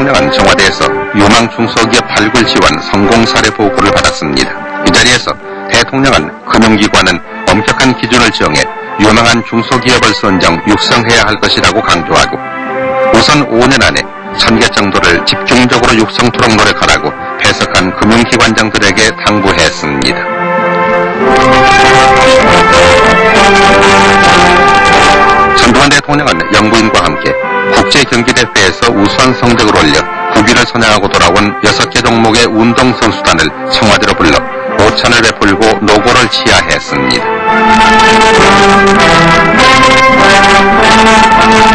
대통령은 청와대에서 유망 중소기업 발굴 지원 성공 사례 보고를 받았습니다. 이 자리에서 대통령은 금융기관은 엄격한 기준을 정해 유망한 중소기업을 선정 육성해야 할 것이라고 강조하고 우선 5년 안에 1000개 정도를 집중적으로 육성토록 노력하라고 해석한 금융기관장들에게 당부했습니다. 전두환 대통령은 영부인과 국제 경기대회에서 우수한 성적을 올려 9위를 선양하고 돌아온 6개 종목의 운동선수단을 청와대로 불러 오찬을 베풀고 노고를 치하했습니다.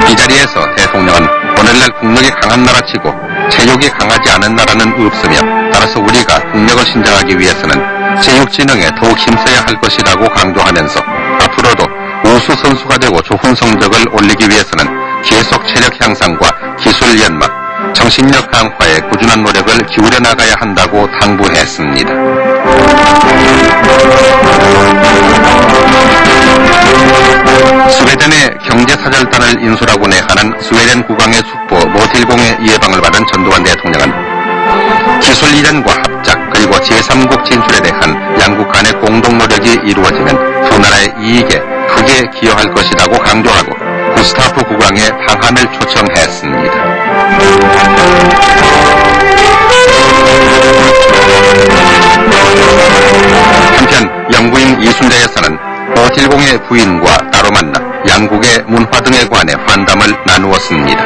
이 자리에서 대통령은 오늘날 국력이 강한 나라치고 체육이 강하지 않은 나라는 없으며 따라서 우리가 국력을 신장하기 위해서는 체육진흥에 더욱 힘써야 할 것이라고 강조하면서 앞으로도 우수 선수가 되고 좋은 성적을 올리기 위해서는 계속 체력 향상과 기술 연막, 정신력 강화에 꾸준한 노력을 기울여 나가야 한다고 당부했습니다. 스웨덴의 경제사절단을 인수라고 내하는 스웨덴 국왕의 숙부 모틸공의 예방을 받은 전두환 대통령은 기술 이전과 합작 그리고 제3국 진출에 대한 양국 간의 공동 노력이 이루어지면 두 나라의 이익에 크게 기여할 것이라고 강조하고 구스타프 국왕의 방한을 초청했습니다. 한편 영부인 이순자 여사는 오틸공의 부인과 따로 만나 양국의 문화 등에 관해 환담을 나누었습니다.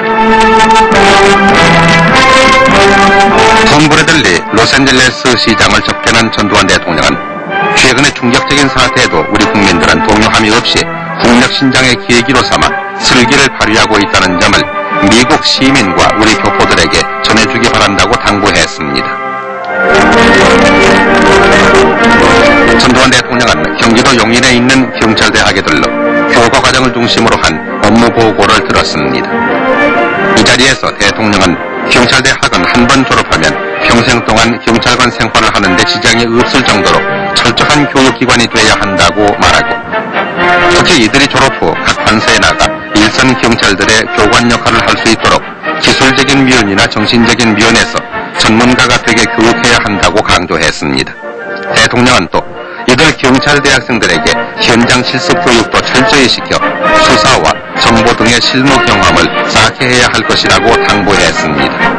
톰 브래들리 로스앤젤레스 시장을 접견한 전두환 대통령은 최근의 충격적인 사태에도 우리 국민들은 동요함이 없이 국력 신장의 계기로 삼아 슬기를 발휘하고 있다는 점을 미국 시민과 우리 교포들에게 전해주기 바란다고 당부했습니다. 전두환 대통령은 경기도 용인에 있는 경찰대학에 들러 교과 과정을 중심으로 한 업무 보고를 들었습니다. 이 자리에서 대통령은 경찰대학은 한 번 졸업하면 평생 동안 경찰관 생활을 하는데 지장이 없을 정도로 철저한 교육기관이 돼야 한다고 말하고 특히 이들이 졸업 후 각 관서에 나가 일선 경찰들의 교관 역할을 할 수 있도록 기술적인 면이나 정신적인 면에서 전문가가 되게 교육해야 한다고 강조했습니다. 대통령은 또 이들 경찰 대학생들에게 현장 실습 교육도 철저히 시켜 수사와 정보 등의 실무 경험을 쌓게 해야 할 것이라고 당부했습니다.